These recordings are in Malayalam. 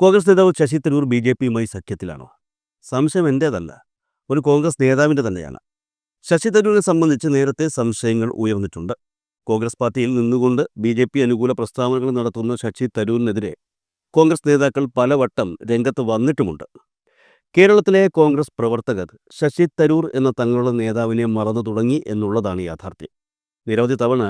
കോൺഗ്രസ് നേതാവ് ശശി തരൂർ ബി ജെ പിയുമായി സഖ്യത്തിലാണോ? സംശയം എന്റേതല്ല ഒരു കോൺഗ്രസ് നേതാവിന്റെ തന്നെയാണ്. ശശി തരൂരിനെ സംബന്ധിച്ച് നേരത്തെ സംശയങ്ങൾ ഉയർന്നിട്ടുണ്ട്. കോൺഗ്രസ് പാർട്ടിയിൽ നിന്നുകൊണ്ട് ബി ജെ പി അനുകൂല പ്രസ്താവനകൾ നടത്തുന്ന ശശി തരൂരിനെതിരെ കോൺഗ്രസ് നേതാക്കൾ പലവട്ടം രംഗത്ത് വന്നിട്ടുമുണ്ട്. കേരളത്തിലെ കോൺഗ്രസ് പ്രവർത്തകർ ശശി തരൂർ എന്ന തങ്ങളുടെ നേതാവിനെ മറന്നു തുടങ്ങി എന്നുള്ളതാണ് യാഥാർത്ഥ്യം. നിരവധി തവണ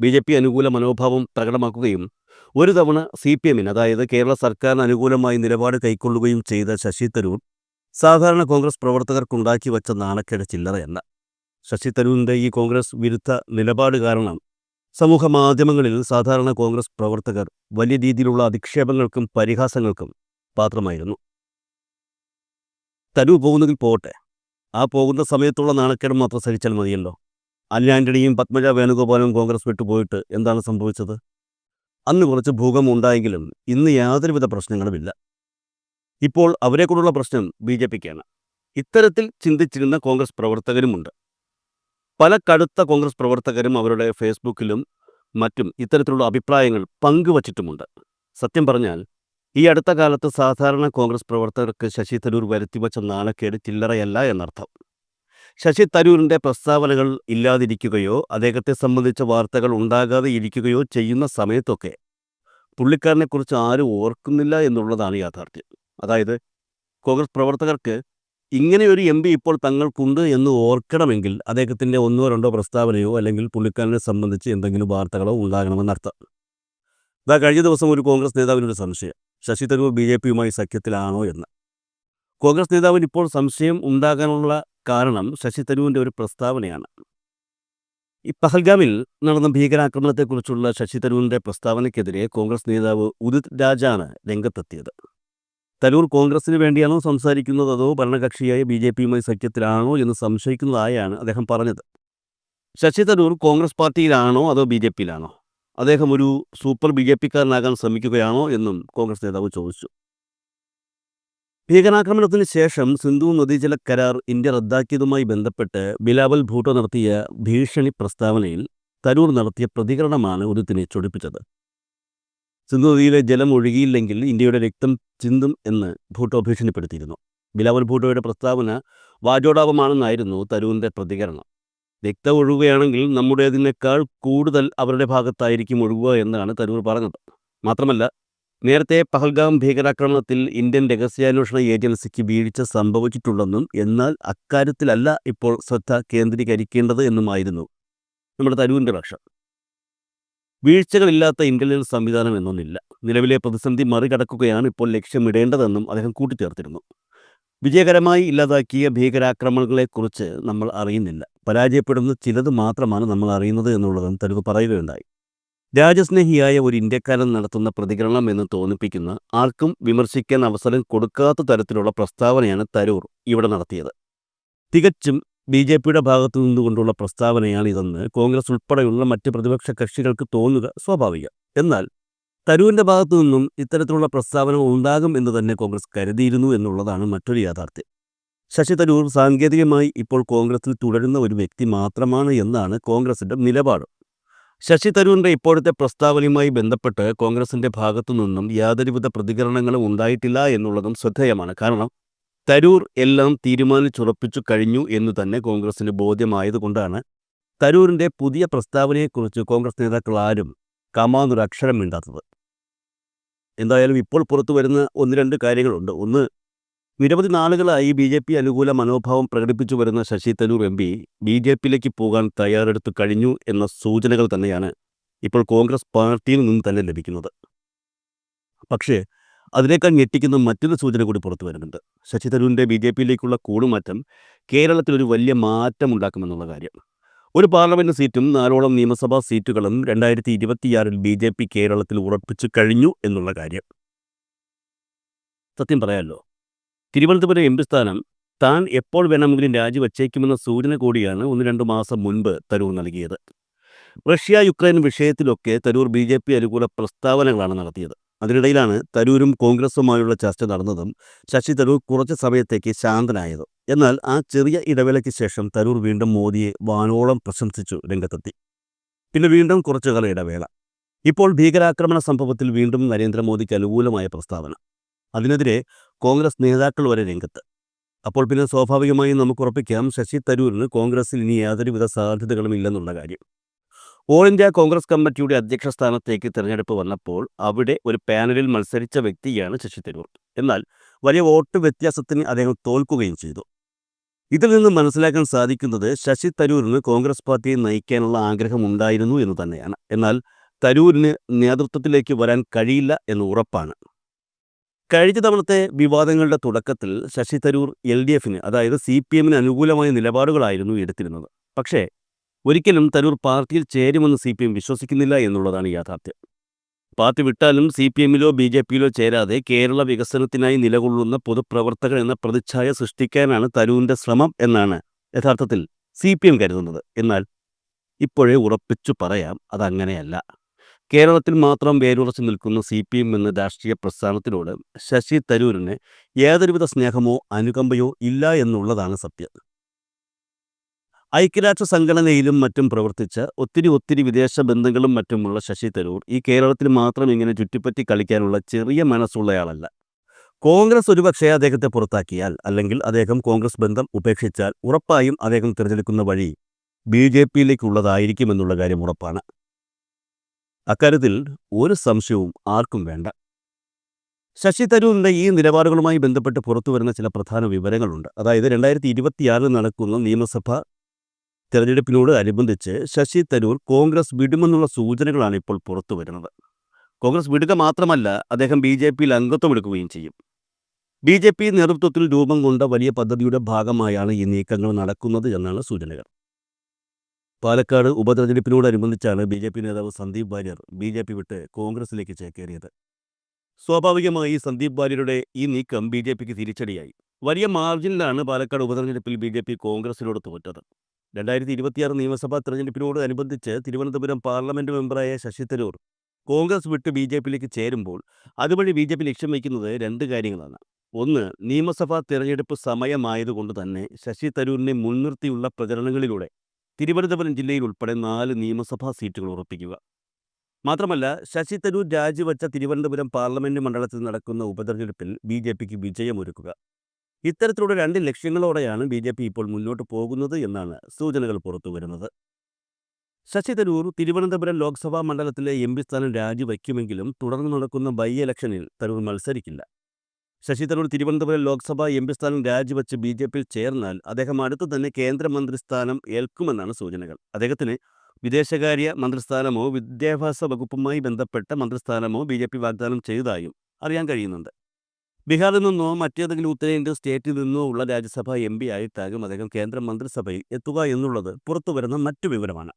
ബി ജെ പി അനുകൂല മനോഭാവം പ്രകടമാക്കുകയും ഒരു തവണ സി പി എമ്മിന് അതായത് കേരള സർക്കാരിന് അനുകൂലമായി നിലപാട് കൈക്കൊള്ളുകയും ചെയ്ത ശശി തരൂർ സാധാരണ കോൺഗ്രസ് പ്രവർത്തകർക്കുണ്ടാക്കി വച്ച നാണക്കേട് ചില്ലറയല്ല. ശശി തരൂരിന്റെ ഈ കോൺഗ്രസ് വിരുദ്ധ നിലപാട് കാരണം സമൂഹ മാധ്യമങ്ങളിൽ സാധാരണ കോൺഗ്രസ് പ്രവർത്തകർ വലിയ രീതിയിലുള്ള അധിക്ഷേപങ്ങൾക്കും പരിഹാസങ്ങൾക്കും പാത്രമായിരുന്നു. തരൂർ പോകുന്നതിൽ പോകട്ടെ. ആ പോകുന്ന സമയത്തുള്ള നാണക്കേട് മാത്രം സഹിച്ചാൽ മതിയല്ലോ. അനിൽ പത്മജ വേണുഗോപാലും കോൺഗ്രസ് വിട്ടുപോയിട്ട് എന്താണ് സംഭവിച്ചത്? അന്ന് കുറച്ച് ഭൂകമ്പം ഉണ്ടായെങ്കിലും ഇന്ന് യാതൊരുവിധ പ്രശ്നങ്ങളുമില്ല. ഇപ്പോൾ അവരെക്കൊണ്ടുള്ള പ്രശ്നം ബി ജെ പിക്കാണ്. ഇത്തരത്തിൽ ചിന്തിച്ചിരുന്ന കോൺഗ്രസ് പ്രവർത്തകരുമുണ്ട്. പല കടുത്ത കോൺഗ്രസ് പ്രവർത്തകരും അവരുടെ ഫേസ്ബുക്കിലും മറ്റും ഇത്തരത്തിലുള്ള അഭിപ്രായങ്ങൾ പങ്കുവച്ചിട്ടുമുണ്ട്. സത്യം പറഞ്ഞാൽ ഈ അടുത്ത കാലത്ത് സാധാരണ കോൺഗ്രസ് പ്രവർത്തകർക്ക് ശശി തരൂർ വരുത്തിവച്ച നാണക്കേട് ചില്ലറയല്ല എന്നർത്ഥം. ശശി തരൂരിന്റെ പ്രസ്താവനകൾ ഇല്ലാതിരിക്കുകയോ അദ്ദേഹത്തെ സംബന്ധിച്ച വാർത്തകൾ ഉണ്ടാകാതെ ഇരിക്കുകയോ ചെയ്യുന്ന സമയത്തൊക്കെ പുള്ളിക്കാരനെക്കുറിച്ച് ആരും ഓർക്കുന്നില്ല എന്നുള്ളതാണ് യാഥാർത്ഥ്യം. അതായത് കോൺഗ്രസ് പ്രവർത്തകർക്ക് ഇങ്ങനെയൊരു എം പി ഇപ്പോൾ തങ്ങൾക്കുണ്ട് എന്ന് ഓർക്കണമെങ്കിൽ അദ്ദേഹത്തിന്റെ ഒന്നോ രണ്ടോ പ്രസ്താവനയോ അല്ലെങ്കിൽ പുള്ളിക്കാരനെ സംബന്ധിച്ച് എന്തെങ്കിലും വാർത്തകളോ ഉണ്ടാകണമെന്നർത്ഥം ഇതാ കഴിഞ്ഞ ദിവസം ഒരു കോൺഗ്രസ് നേതാവിനൊരു സംശയം. ശശി തരൂർ ബി ജെ പിയുമായി സഖ്യത്തിലാണോ എന്ന്. കോൺഗ്രസ് നേതാവിന് ഇപ്പോൾ സംശയം ഉണ്ടാകാനുള്ള കാരണം ശശി തരൂരിന്റെ ഒരു പ്രസ്താവനയാണ്. ഈ പഹൽഗാമിൽ നടന്ന ഭീകരാക്രമണത്തെക്കുറിച്ചുള്ള ശശി തരൂരിന്റെ പ്രസ്താവനയ്ക്കെതിരെ കോൺഗ്രസ് നേതാവ് ഉദിത് രാജാണ് രംഗത്തെത്തിയത്. തരൂർ കോൺഗ്രസിന് വേണ്ടിയാണോ സംസാരിക്കുന്നത് അതോ ഭരണകക്ഷിയായ ബി ജെ പിയുമായി സഖ്യത്തിലാണോ എന്ന് സംശയിക്കുന്നതായാണ് അദ്ദേഹം പറഞ്ഞത്. ശശി തരൂർ കോൺഗ്രസ് പാർട്ടിയിലാണോ അതോ ബി ജെ പിയിലാണോ? അദ്ദേഹം ഒരു സൂപ്പർ ബി ജെ പിക്കാരനാകാൻ ശ്രമിക്കുകയാണോ എന്നും കോൺഗ്രസ് നേതാവ് ചോദിച്ചു. ഭീകരാക്രമണത്തിന് ശേഷം സിന്ധു നദീജല കരാർ ഇന്ത്യ റദ്ദാക്കിയതുമായി ബന്ധപ്പെട്ട് ബിലാവൽ ഭൂട്ടോ നടത്തിയ ഭീഷണി പ്രസ്താവനയിൽ തരൂർ നടത്തിയ പ്രതികരണമാണ് ഉരുത്തിനെ ചൊടിപ്പിച്ചത്. സിന്ധു നദിയിലെ ജലം ഒഴുകിയില്ലെങ്കിൽ ഇന്ത്യയുടെ രക്തം ചിന്തും എന്ന് ഭൂട്ടോ ഭീഷണിപ്പെടുത്തിയിരുന്നു. ബിലാവൽ ഭൂട്ടോയുടെ പ്രസ്താവന വാചോടാപമാണെന്നായിരുന്നു തരൂരിന്റെ പ്രതികരണം. രക്തം ഒഴുകുകയാണെങ്കിൽ നമ്മുടേതിനേക്കാൾ കൂടുതൽ അവരുടെ ഭാഗത്തായിരിക്കും ഒഴുകുക എന്നാണ് തരൂർ പറഞ്ഞത്. മാത്രമല്ല നേരത്തെ പഹൽഗാം ഭീകരാക്രമണത്തിൽ ഇന്ത്യൻ രഹസ്യാന്വേഷണ ഏജൻസിക്ക് വീഴ്ച സംഭവിച്ചിട്ടുണ്ടെന്നും എന്നാൽ അക്കാര്യത്തിലല്ല ഇപ്പോൾ ശ്രദ്ധ കേന്ദ്രീകരിക്കേണ്ടത് എന്നുമായിരുന്നു നമ്മുടെ തരൂരിന്റെ പക്ഷം വീഴ്ചകളില്ലാത്ത ഇന്റലിജൻസ് സംവിധാനം എന്നൊന്നില്ല. നിലവിലെ പ്രതിസന്ധി മറികടക്കുകയാണ് ഇപ്പോൾ ലക്ഷ്യമിടേണ്ടതെന്നും അദ്ദേഹം കൂട്ടിച്ചേർത്തിരുന്നു. വിജയകരമായി ഇല്ലാതാക്കിയ ഭീകരാക്രമണങ്ങളെക്കുറിച്ച് നമ്മൾ അറിയുന്നില്ല. പരാജയപ്പെടുന്ന ചിലത് മാത്രമാണ് നമ്മൾ അറിയുന്നത് എന്നുള്ളതും തെളിവ് പറയുകയുണ്ടായി. രാജസ്നേഹിയായ ഒരു ഇന്ത്യക്കാരൻ നടത്തുന്ന പ്രതികരണം എന്ന് തോന്നിപ്പിക്കുന്ന ആർക്കും വിമർശിക്കാൻ അവസരം കൊടുക്കാത്ത തരത്തിലുള്ള പ്രസ്താവനയാണ് തരൂർ ഇവിടെ നടത്തിയത്. തികച്ചും ബി ജെ പിയുടെ ഭാഗത്തു നിന്നുകൊണ്ടുള്ള പ്രസ്താവനയാണ് ഇതെന്ന് കോൺഗ്രസ് ഉൾപ്പെടെയുള്ള മറ്റ് പ്രതിപക്ഷ കക്ഷികൾക്ക് തോന്നുക സ്വാഭാവികം. എന്നാൽ തരൂരിന്റെ ഭാഗത്തു നിന്നും ഇത്തരത്തിലുള്ള പ്രസ്താവന ഉണ്ടാകും എന്ന് തന്നെ കോൺഗ്രസ് കരുതിയിരുന്നു എന്നുള്ളതാണ് മറ്റൊരു യാഥാർത്ഥ്യം. ശശി തരൂർ സാങ്കേതികമായി ഇപ്പോൾ കോൺഗ്രസിൽ തുടരുന്ന ഒരു വ്യക്തി മാത്രമാണ് എന്നാണ് കോൺഗ്രസിന്റെ നിലപാട്. ശശി തരൂരിന്റെ ഇപ്പോഴത്തെ പ്രസ്താവനയുമായി ബന്ധപ്പെട്ട് കോൺഗ്രസിന്റെ ഭാഗത്തു നിന്നും യാതൊരുവിധ പ്രതികരണങ്ങളും ഉണ്ടായിട്ടില്ല എന്നുള്ളതും ശ്രദ്ധേയമാണ്. കാരണം തരൂർ എല്ലാം തീരുമാനിച്ചുറപ്പിച്ചു കഴിഞ്ഞു എന്ന് തന്നെ കോൺഗ്രസിന് ബോധ്യമായതുകൊണ്ടാണ് തരൂരിന്റെ പുതിയ പ്രസ്താവനയെക്കുറിച്ച് കോൺഗ്രസ് നേതാക്കൾ ആരും കമാന്നൊരു അക്ഷരം മിണ്ടാത്തത് എന്തായാലും ഇപ്പോൾ പുറത്തു വരുന്ന ഒന്ന് രണ്ട് കാര്യങ്ങളുണ്ട്. ഒന്ന് നിരവധി നാളുകളായി ബി ജെ പി അനുകൂല മനോഭാവം പ്രകടിപ്പിച്ചു വരുന്ന Shashi Tharoor M P B J പിയിലേക്ക് പോകാൻ തയ്യാറെടുത്തു കഴിഞ്ഞു എന്ന സൂചനകൾ തന്നെയാണ് ഇപ്പോൾ കോൺഗ്രസ് പാർട്ടിയിൽ നിന്ന് തന്നെ ലഭിക്കുന്നത്. പക്ഷേ അതിനേക്കാൾ ഞെട്ടിക്കുന്ന മറ്റൊരു സൂചന കൂടി പുറത്തു വരുന്നുണ്ട്. ശശി തരൂരിന്റെ ബി ജെ പിയിലേക്കുള്ള കൂടുമാറ്റം കേരളത്തിൽ ഒരു വലിയ മാറ്റം ഉണ്ടാക്കുമെന്നുള്ള കാര്യം. ഒരു പാർലമെന്റ് സീറ്റും നാലോളം നിയമസഭാ സീറ്റുകളും രണ്ടായിരത്തി ഇരുപത്തിയാറിൽ ബി ജെ പി കേരളത്തിൽ ഉറപ്പിച്ചു കഴിഞ്ഞു എന്നുള്ള കാര്യം. സത്യം പറയാമല്ലോ തിരുവനന്തപുരം എം പി സ്ഥാനം താൻ എപ്പോൾ വേണമെങ്കിലും രാജിവച്ചേക്കുമെന്ന സൂചന കൂടിയാണ് ഒന്ന് രണ്ട് മാസം മുൻപ് തരൂർ നൽകിയത്. റഷ്യ യുക്രൈൻ വിഷയത്തിലൊക്കെ തരൂർ ബി ജെ പി അനുകൂല പ്രസ്താവനകളാണ് നടത്തിയത്. അതിനിടയിലാണ് തരൂരും കോൺഗ്രസുമായുള്ള ചർച്ച നടന്നതും ശശി തരൂർ കുറച്ച് സമയത്തേക്ക് ശാന്തനായതും. എന്നാൽ ആ ചെറിയ ഇടവേളയ്ക്ക് ശേഷം തരൂർ വീണ്ടും മോദിയെ വാനോളം പ്രശംസിച്ചു രംഗത്തെത്തി. പിന്നെ വീണ്ടും കുറച്ചു കാല ഇടവേള. ഇപ്പോൾ ഭീകരാക്രമണ സംഭവത്തിൽ വീണ്ടും നരേന്ദ്രമോദിക്ക് അനുകൂലമായ പ്രസ്താവന. അതിനെതിരെ കോൺഗ്രസ് നേതാക്കൾ വരെ രംഗത്ത്. അപ്പോൾ പിന്നെ സ്വാഭാവികമായും നമുക്ക് ഉറപ്പിക്കാം ശശി തരൂരിന് കോൺഗ്രസിൽ ഇനി യാതൊരുവിധ സാധ്യതകളും ഇല്ലെന്നുള്ള കാര്യം. ഓൾ ഇന്ത്യ കോൺഗ്രസ് കമ്മിറ്റിയുടെ അധ്യക്ഷ സ്ഥാനത്തേക്ക് തിരഞ്ഞെടുപ്പ് വന്നപ്പോൾ അവിടെ ഒരു പാനലിൽ മത്സരിച്ച വ്യക്തിയാണ് ശശി തരൂർ. എന്നാൽ വലിയ വോട്ട് വ്യത്യാസത്തിന് അദ്ദേഹം തോൽക്കുകയും ചെയ്തു. ഇതിൽ നിന്ന് മനസ്സിലാക്കാൻ സാധിക്കുന്നത് ശശി തരൂരിന് കോൺഗ്രസ് പാർട്ടിയെ നയിക്കാനുള്ള ആഗ്രഹം ഉണ്ടായിരുന്നു എന്ന് തന്നെയാണ്. എന്നാൽ തരൂരിന് നേതൃത്വത്തിലേക്ക് വരാൻ കഴിയില്ല എന്ന് ഉറപ്പാണ്. കഴിഞ്ഞ തവണത്തെ വിവാദങ്ങളുടെ തുടക്കത്തിൽ ശശി തരൂർ എൽ ഡി എഫിന് അതായത് സി പി എമ്മിന് അനുകൂലമായ നിലപാടുകളായിരുന്നു എടുത്തിരുന്നത്. പക്ഷേ ഒരിക്കലും തരൂർ പാർട്ടിയിൽ ചേരുമെന്ന് സി പി എം വിശ്വസിക്കുന്നില്ല എന്നുള്ളതാണ് യാഥാർത്ഥ്യം. പാർട്ടി വിട്ടാലും സി പി എമ്മിലോ ബി ജെ പിയിലോ ചേരാതെ കേരള വികസനത്തിനായി നിലകൊള്ളുന്ന പൊതുപ്രവർത്തകർ എന്ന പ്രതിച്ഛായ സൃഷ്ടിക്കാനാണ് തരൂരിന്റെ ശ്രമം എന്നാണ് യഥാർത്ഥത്തിൽ സി പി എം കരുതുന്നത്. എന്നാൽ ഇപ്പോഴേ ഉറപ്പിച്ചു പറയാം അതങ്ങനെയല്ല. കേരളത്തിൽ മാത്രം വേരുറച്ചു നിൽക്കുന്ന സി പി എം എന്ന രാഷ്ട്രീയ പ്രസ്ഥാനത്തിനോട് ശശി തരൂരിന് ഏതൊരുവിധ സ്നേഹമോ അനുകമ്പയോ ഇല്ല എന്നുള്ളതാണ് സത്യം. ഐക്യരാഷ്ട്ര സംഘടനയിലും മറ്റും പ്രവർത്തിച്ച ഒത്തിരി ഒത്തിരി വിദേശ ബന്ധങ്ങളും മറ്റുമുള്ള ശശി തരൂർ ഈ കേരളത്തിൽ മാത്രം ഇങ്ങനെ ചുറ്റിപ്പറ്റി കളിക്കാനുള്ള ചെറിയ മനസ്സുള്ളയാളല്ല. കോൺഗ്രസ് ഒരുപക്ഷെ അദ്ദേഹത്തെ പുറത്താക്കിയാൽ അല്ലെങ്കിൽ അദ്ദേഹം കോൺഗ്രസ് ബന്ധം ഉപേക്ഷിച്ചാൽ ഉറപ്പായും അദ്ദേഹം തിരഞ്ഞെടുക്കുന്ന വഴി ബി ജെ പിയിലേക്കുള്ളതായിരിക്കുമെന്നുള്ള കാര്യം ഉറപ്പാണ്. അക്കാര്യത്തിൽ ഒരു സംശയവും ആർക്കും വേണ്ട. ശശി തരൂരിന്റെ ഈ നിലപാടുകളുമായി ബന്ധപ്പെട്ട് പുറത്തുവരുന്ന ചില പ്രധാന വിവരങ്ങളുണ്ട്. അതായത് രണ്ടായിരത്തി ഇരുപത്തിയാറിൽ നടക്കുന്ന നിയമസഭ തെരഞ്ഞെടുപ്പിനോട് അനുബന്ധിച്ച് ശശി തരൂർ കോൺഗ്രസ് വിടുമെന്നുള്ള സൂചനകളാണ് ഇപ്പോൾ പുറത്തു വരുന്നത്. കോൺഗ്രസ് വിടുക മാത്രമല്ല അദ്ദേഹം ബി ജെ പിയിൽ ചെയ്യും. ബി ജെ പി നേതൃത്വത്തിൽ രൂപം കൊണ്ട വലിയ പദ്ധതിയുടെ ഭാഗമായാണ് ഈ നീക്കങ്ങൾ നടക്കുന്നത് എന്നാണ് സൂചനകൾ. പാലക്കാട് ഉപതെരഞ്ഞെടുപ്പിനോടനുബന്ധിച്ചാണ് ബി ജെ പി നേതാവ് Sandeep Warrier B J P വിട്ട് കോൺഗ്രസിലേക്ക് ചേക്കേറിയത്. സ്വാഭാവികമായി സന്ദീപ് വാര്യരുടെ ഈ നീക്കം ബി ജെ പിക്ക് തിരിച്ചടിയായി. വലിയ മാർജിനിലാണ് പാലക്കാട് ഉപതെരഞ്ഞെടുപ്പിൽ ബി ജെ പി കോൺഗ്രസിനോട് തോറ്റത് രണ്ടായിരത്തി ഇരുപത്തിയാറ് നിയമസഭാ തെരഞ്ഞെടുപ്പിനോട് അനുബന്ധിച്ച് തിരുവനന്തപുരം പാർലമെന്റ് മെമ്പറായ ശശി തരൂർ കോൺഗ്രസ് വിട്ട് ബി ജെ പിയിലേക്ക് ചേരുമ്പോൾ അതുവഴി ബി ജെ പി ലക്ഷ്യം വയ്ക്കുന്നത് രണ്ട് കാര്യങ്ങളാണ്. ഒന്ന് നിയമസഭാ തെരഞ്ഞെടുപ്പ് സമയമായതുകൊണ്ട് തന്നെ ശശി തരൂരിനെ മുൻനിർത്തിയുള്ള പ്രചരണങ്ങളിലൂടെ തിരുവനന്തപുരം ജില്ലയിൽ ഉൾപ്പെടെ നാല് നിയമസഭാ സീറ്റുകൾ ഉറപ്പിക്കുക. മാത്രമല്ല ശശി തരൂർ രാജിവച്ച തിരുവനന്തപുരം പാർലമെന്റ് മണ്ഡലത്തിൽ നടക്കുന്ന ഉപതെരഞ്ഞെടുപ്പിൽ ബി ജെ പിക്ക് വിജയമൊരുക്കുക. ഇത്തരത്തിലുള്ള രണ്ട് ലക്ഷ്യങ്ങളോടെയാണ് ബി ജെ പി ഇപ്പോൾ മുന്നോട്ട് പോകുന്നത് എന്നാണ് സൂചനകൾ പുറത്തുവരുന്നത് ശശി തരൂർ തിരുവനന്തപുരം ലോക്സഭാ മണ്ഡലത്തിലെ എം പി സ്ഥാനം രാജിവയ്ക്കുമെങ്കിലും തുടർന്ന് നടക്കുന്ന ബൈ ഇലക്ഷനിൽ തരൂർ മത്സരിക്കില്ല. ശശി തരൂർ തിരുവനന്തപുരം ലോക്സഭാ എം പി സ്ഥാനം രാജിവെച്ച് ബി ജെ പിയിൽ ചേർന്നാൽ അദ്ദേഹം അടുത്തു തന്നെ കേന്ദ്രമന്ത്രി സ്ഥാനം ഏൽക്കുമെന്നാണ് സൂചനകൾ. അദ്ദേഹത്തിന് വിദേശകാര്യ മന്ത്രിസ്ഥാനമോ വിദ്യാഭ്യാസ വകുപ്പുമായി ബന്ധപ്പെട്ട മന്ത്രിസ്ഥാനമോ ബി ജെ പി വാഗ്ദാനം ചെയ്തതായും അറിയാൻ കഴിയുന്നുണ്ട്. ബീഹാറിൽ നിന്നോ മറ്റേതെങ്കിലും ഉത്തരേന്ത്യൻ സ്റ്റേറ്റിൽ നിന്നോ ഉള്ള രാജ്യസഭാ എം പി ആയിട്ടാകും അദ്ദേഹം കേന്ദ്രമന്ത്രിസഭയിൽ എത്തുക എന്നുള്ളത് പുറത്തുവരുന്ന മറ്റു വിവരമാണ്.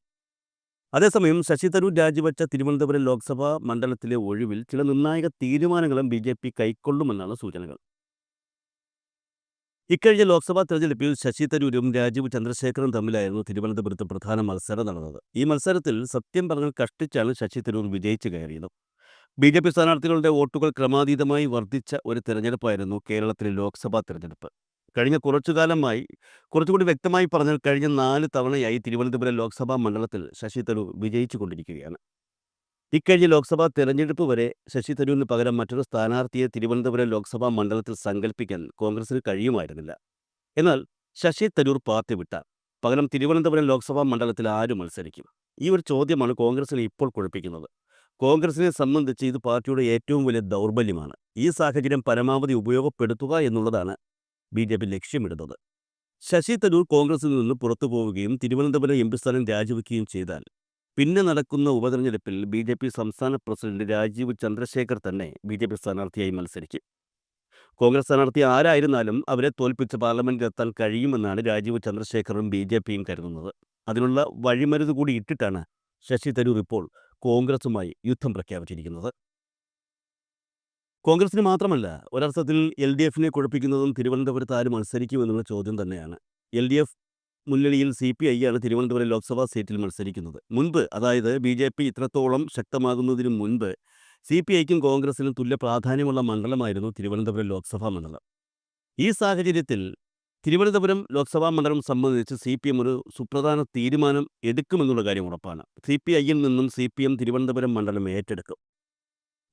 അതേസമയം ശശി തരൂർ രാജിവെച്ച തിരുവനന്തപുരം ലോക്സഭാ മണ്ഡലത്തിലെ ഒഴിവിൽ ചില നിർണായക തീരുമാനങ്ങളും ബി ജെ പി കൈക്കൊള്ളുമെന്നാണ് സൂചനകൾ. ഇക്കഴിഞ്ഞ ലോക്സഭാ തെരഞ്ഞെടുപ്പിൽ ശശി തരൂരും രാജീവ് ചന്ദ്രശേഖറും തമ്മിലായിരുന്നു തിരുവനന്തപുരത്ത് പ്രധാന മത്സരം നടന്നത്. ഈ മത്സരത്തിൽ സത്യം പറഞ്ഞാൽ കഷ്ടിച്ചാണ് ശശി തരൂർ വിജയിച്ചു കയറിയത്. ബി ജെ പി സ്ഥാനാർത്ഥികളുടെ വോട്ടുകൾ ക്രമാതീതമായി വർദ്ധിച്ച ഒരു തെരഞ്ഞെടുപ്പായിരുന്നു കേരളത്തിലെ ലോക്സഭാ തെരഞ്ഞെടുപ്പ്. കഴിഞ്ഞ കുറച്ചു കാലമായി കുറച്ചുകൂടി വ്യക്തമായി പറഞ്ഞാൽ കഴിഞ്ഞ നാല് തവണയായി തിരുവനന്തപുരം ലോക്സഭാ മണ്ഡലത്തിൽ ശശി തരൂർ വിജയിച്ചു കൊണ്ടിരിക്കുകയാണ് ഇക്കഴിഞ്ഞ ലോക്സഭാ തെരഞ്ഞെടുപ്പ് വരെ ശശി തരൂരിന് പകരം മറ്റൊരു സ്ഥാനാർത്ഥിയെ തിരുവനന്തപുരം ലോക്സഭാ മണ്ഡലത്തിൽ സങ്കല്പിക്കാൻ കോൺഗ്രസിന് കഴിയുമായിരുന്നില്ല. എന്നാൽ ശശി തരൂർ പാർട്ടി വിട്ട പകരം തിരുവനന്തപുരം ലോക്സഭാ മണ്ഡലത്തിൽ ആരും മത്സരിക്കും? ഈ ഒരു ചോദ്യമാണ് കോൺഗ്രസിനെ ഇപ്പോൾ കുഴപ്പിക്കുന്നത്. കോൺഗ്രസിനെ സംബന്ധിച്ച് ഇത് പാർട്ടിയുടെ ഏറ്റവും വലിയ ദൗർബല്യമാണ്. ഈ സാഹചര്യം പരമാവധി ഉപയോഗപ്പെടുത്തുക എന്നുള്ളതാണ് ബി ജെ പി ലക്ഷ്യമിടുന്നത്. ശശി തരൂർ കോൺഗ്രസിൽ നിന്ന് പുറത്തു പോവുകയും തിരുവനന്തപുരം എം പി സ്ഥാനം രാജിവെക്കുകയും ചെയ്താൽ പിന്നെ നടക്കുന്ന ഉപതെരഞ്ഞെടുപ്പിൽ ബി ജെ പി സംസ്ഥാന പ്രസിഡന്റ് രാജീവ് ചന്ദ്രശേഖർ തന്നെ ബി ജെ പി സ്ഥാനാർത്ഥിയായി മത്സരിക്കും. കോൺഗ്രസ് സ്ഥാനാർത്ഥി ആരായിരുന്നാലും അവരെ തോൽപ്പിച്ച് പാർലമെന്റിൽ എത്താൻ കഴിയുമെന്നാണ് രാജീവ് ചന്ദ്രശേഖറും ബി ജെ പിയും കരുതുന്നത്. അതിനുള്ള വഴിമരുന്ന് കൂടി ഇട്ടിട്ടാണ് ശശി തരൂർ ഇപ്പോൾ കോൺഗ്രസുമായി യുദ്ധം പ്രഖ്യാപിച്ചിരിക്കുന്നത്. കോൺഗ്രസിന് മാത്രമല്ല ഒരർത്ഥത്തിൽ എൽ ഡി എഫിനെ കുഴപ്പിക്കുന്നതും തിരുവനന്തപുരത്ത് ആര് മത്സരിക്കുമെന്നുള്ള ചോദ്യം തന്നെയാണ്. എൽ ഡി എഫ് മുന്നണിയിൽ സി പി ഐ ആണ് തിരുവനന്തപുരം ലോക്സഭാ സീറ്റിൽ മത്സരിക്കുന്നത്. മുൻപ് അതായത് ബി ജെ പി ഇത്രത്തോളം ശക്തമാകുന്നതിന് മുൻപ് സി പി ഐക്കും കോൺഗ്രസിനും തുല്യ പ്രാധാന്യമുള്ള മണ്ഡലമായിരുന്നു തിരുവനന്തപുരം ലോക്സഭാ മണ്ഡലം. ഈ സാഹചര്യത്തിൽ തിരുവനന്തപുരം ലോക്സഭാ മണ്ഡലം സംബന്ധിച്ച് സി പി എം ഒരു സുപ്രധാന തീരുമാനം എടുക്കുമെന്നുള്ള കാര്യം ഉറപ്പാണ്. സി പി ഐയിൽ നിന്നും സി പി എം തിരുവനന്തപുരം മണ്ഡലം ഏറ്റെടുക്കും.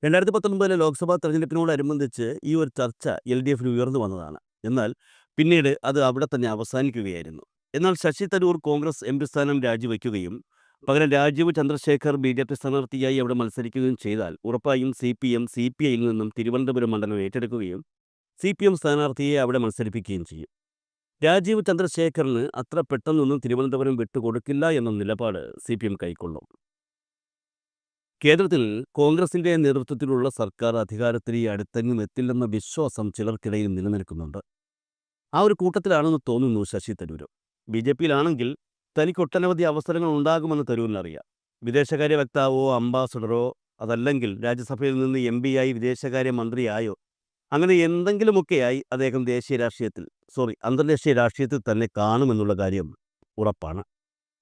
രണ്ടായിരത്തി പത്തൊൻപതിലെ ലോക്സഭാ തെരഞ്ഞെടുപ്പിനോടനുബന്ധിച്ച് ഈ ഒരു ചർച്ച എൽ ഡി എഫിൽ ഉയർന്നു വന്നതാണ്. എന്നാൽ പിന്നീട് അത് അവിടെ തന്നെ അവസാനിക്കുകയായിരുന്നു. എന്നാൽ ശശി തരൂർ കോൺഗ്രസ് എം പി സ്ഥാനം രാജിവെക്കുകയും പകരം Rajeev Chandrasekhar B J P സ്ഥാനാർത്ഥിയായി അവിടെ മത്സരിക്കുകയും ചെയ്താൽ ഉറപ്പായും C P M C P ഐയിൽ നിന്നും തിരുവനന്തപുരം മണ്ഡലം ഏറ്റെടുക്കുകയും സി പി എം സ്ഥാനാർത്ഥിയെ അവിടെ മത്സരിപ്പിക്കുകയും ചെയ്യും. രാജീവ് ചന്ദ്രശേഖറിന് അത്ര പെട്ടെന്നൊന്നും തിരുവനന്തപുരം വിട്ടുകൊടുക്കില്ല എന്ന നിലപാട് സി പി എം കൈക്കൊള്ളും. കേന്ദ്രത്തിൽ കോൺഗ്രസിന്റെ നേതൃത്വത്തിലുള്ള സർക്കാർ അധികാരത്തിൽ ഈ അടുത്തെങ്ങും എത്തില്ലെന്ന വിശ്വാസം ചിലർക്കിടയിൽ നിലനിൽക്കുന്നുണ്ട്. ആ ഒരു കൂട്ടത്തിലാണെന്ന് തോന്നുന്നു ശശി തരൂർ ബി ജെ പിയിലാണെങ്കിൽ തനിക്ക് ഒട്ടനവധി അവസരങ്ങൾ ഉണ്ടാകുമെന്ന് തരൂരിനറിയാം. വിദേശകാര്യ വക്താവോ അംബാസഡറോ അതല്ലെങ്കിൽ രാജ്യസഭയിൽ നിന്ന് എം ആയി വിദേശകാര്യ മന്ത്രിയായോ അങ്ങനെ എന്തെങ്കിലുമൊക്കെയായി അദ്ദേഹം ദേശീയ രാഷ്ട്രീയത്തിൽ സോറി അന്തർദേശീയ രാഷ്ട്രീയത്തിൽ തന്നെ കാണുമെന്നുള്ള കാര്യം ഉറപ്പാണ്.